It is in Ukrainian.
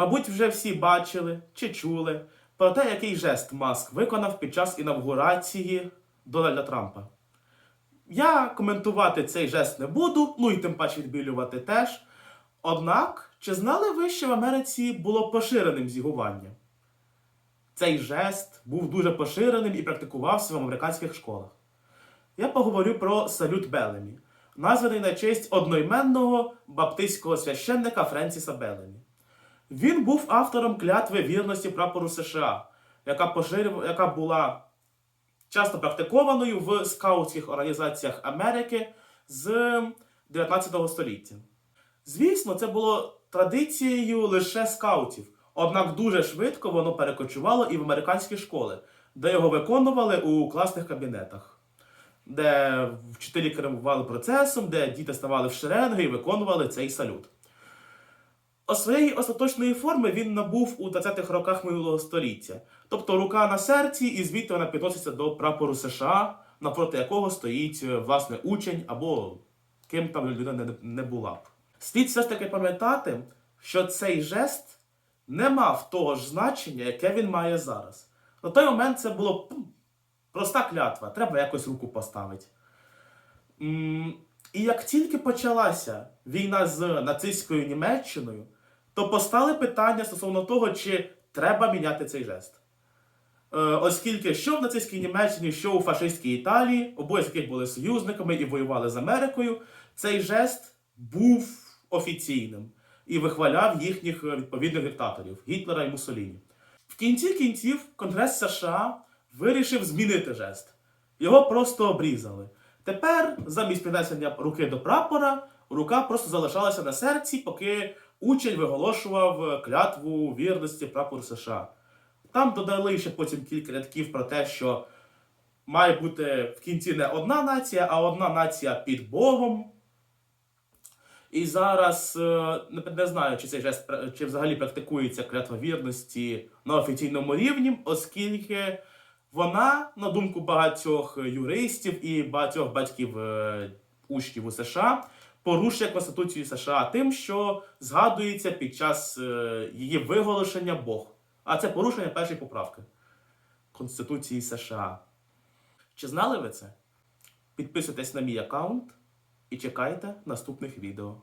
Мабуть, вже всі бачили чи чули про те, який жест Маск виконав під час інавгурації Дональда Трампа. Я коментувати цей жест не буду, ну і тим паче відбілювати теж. Однак, чи знали ви, що в Америці було поширеним зігування? Цей жест був дуже поширеним і практикувався в американських школах. Я поговорю про салют Белемі, названий на честь одноіменного баптистського священника Френсіса Белемі. Він був автором клятви вірності прапору США, яка, поширювала, яка була часто практикованою в скаутських організаціях Америки з 19 століття. Звісно, це було традицією лише скаутів, однак дуже швидко воно перекочувало і в американські школи, де його виконували у класних кабінетах, де вчителі керували процесом, де діти ставали в шеренги і виконували цей салют. Своєї остаточної форми він набув у 20-х роках минулого століття. Тобто рука на серці, і звідти вона підноситься до прапору США, напроти якого стоїть е, власне учень або ким там людина не була б. Слід все ж таки пам'ятати, що цей жест не мав того ж значення, яке він має зараз. На той момент це було проста клятва, треба якось руку поставити. І як тільки почалася війна з нацистською Німеччиною, то постали питання стосовно того, чи треба міняти цей жест. Е, Оскільки що в нацистській Німеччині, що у фашистській Італії, обоє з яких були союзниками і воювали з Америкою, цей жест був офіційним і вихваляв їхніх е, відповідних диктаторів Гітлера і Муссоліні. В кінці кінців Конгрес США вирішив змінити жест. Його просто обрізали. Тепер, замість піднесення руки до прапора, рука просто залишалася на серці, поки учень виголошував е, клятву вірності прапору США. Там додали ще потім кілька рядків про те, що має бути в кінці не одна нація, а одна нація під Богом. І зараз е, не, знаю, чи цей жест чи взагалі практикується клятва вірності на офіційному рівні, оскільки вона, на думку багатьох юристів і багатьох батьків е, учнів у США, порушує Конституцію США тим, що згадується під час е, її виголошення Бог. А це порушення першої поправки Конституції США. Чи знали ви це? Підписуйтесь на мій аккаунт і чекайте наступних відео.